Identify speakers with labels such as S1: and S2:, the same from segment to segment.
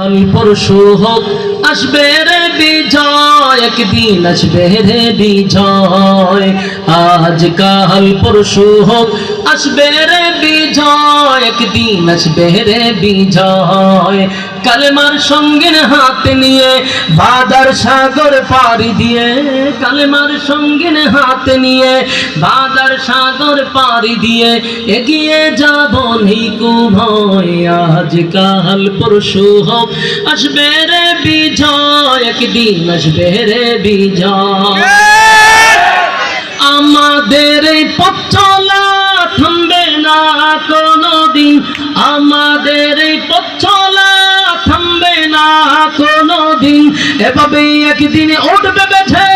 S1: কাল পরশু হোক আসবে রে বিজয়, একদিন আসবে রে বিজয়। আজ কাল পরশু হোক আসবে রে বিজয়, একদিন আসবে রে বিজয়। কালেমার সঙ্গে হাতে নিয়ে বাদার সাগর পাড়ি দিয়ে, কালেমার সঙ্গে হাতে নিয়ে বাদার সাগর পাড়ি দিয়ে, এগিয়ে যাব নিকু ভয় আজ কাল পরশু হোক, আসবে রে বিজয়, একদিন আসবে রে বিজয়। আমাদের এই পথ চলা থামবে না কোনোদিন, আমাদের এই পথ এভাবেই একদিন উঠবে বেছে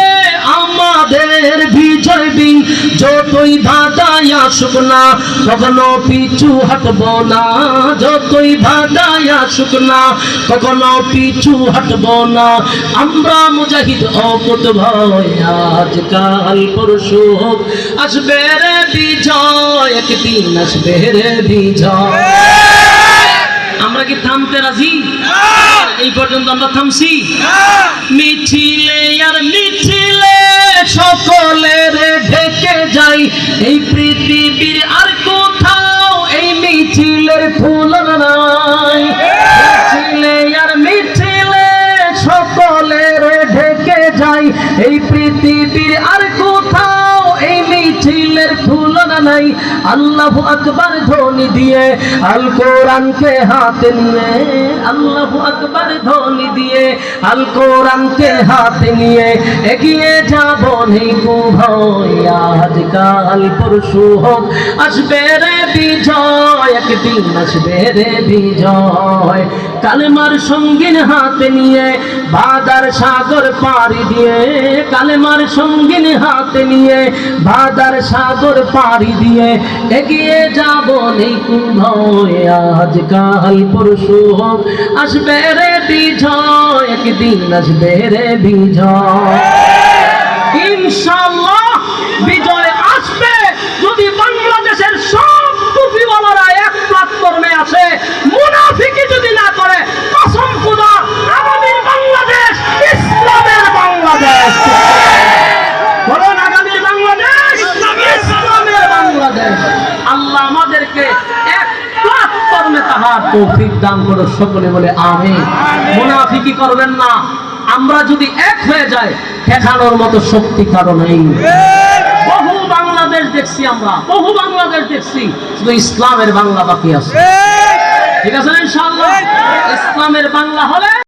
S1: আমাদের বিজয় দিন। যতই বাধায় আসুক না, কখনো পিছু হাঁটব না। যতই বাধায় আসুক না, কখনো পিছু হাঁটব না। আমরা মুজাহিদ অকুত ভয় আজ কাল পরশু হোক আসবে রে বিজয়, একদিন আসবে রে বিজয়। আমরা কি থামতে রাজি? এই পর্যন্ত আমরা থামছি। মিছিলে আর মিছিলে সকলের ঢেকে যাই। এই পৃথিবীর আর কোথাও এই মিছিলের ফুল নাই। মিছিলে আর মিছিলে সকলের ঢেকে যাই। এই এই মিছিলের তুলনা নাই, আল্লাহ আকবার ধ্বনি দিয়ে আল কোরআনকে হাতে নিয়ে, আল্লাহ আকবার ধ্বনি দিয়ে আল কোরআনকে হাতে নিয়ে এগিয়ে যাব নিকু ভয় আজ কাল পরশু হোক আসবে রে বিজয়, একদিন আসবে রে বিজয়। কালেমার সঙ্গীন হাতে নিয়ে বাদার সাগর পাড়ি দিয়ে, কালেমার সঙ্গীন হাতে নিয়ে বাদার সাগর পাড়ি দিয়ে, এগিয়ে যাব ভয় আজ কাল পরশু হোক, আসবে রে বিজয়, একদিন আসবে রে বিজয়। ইনশাল্লাহ তৌফিক দান করো সকলে বলে আমি মুনাফিকি করবেন না। আমরা যদি এক হয়ে যাই ঠেকানোর মতো শক্তি কারও নেই। বহু বাংলাদেশ দেখছি আমরা বহু বাংলাদেশ দেখছি শুধু ইসলামের বাংলা বাকি আছে। ঠিক আছে ইনশাআল্লাহ? ইসলামের বাংলা হলে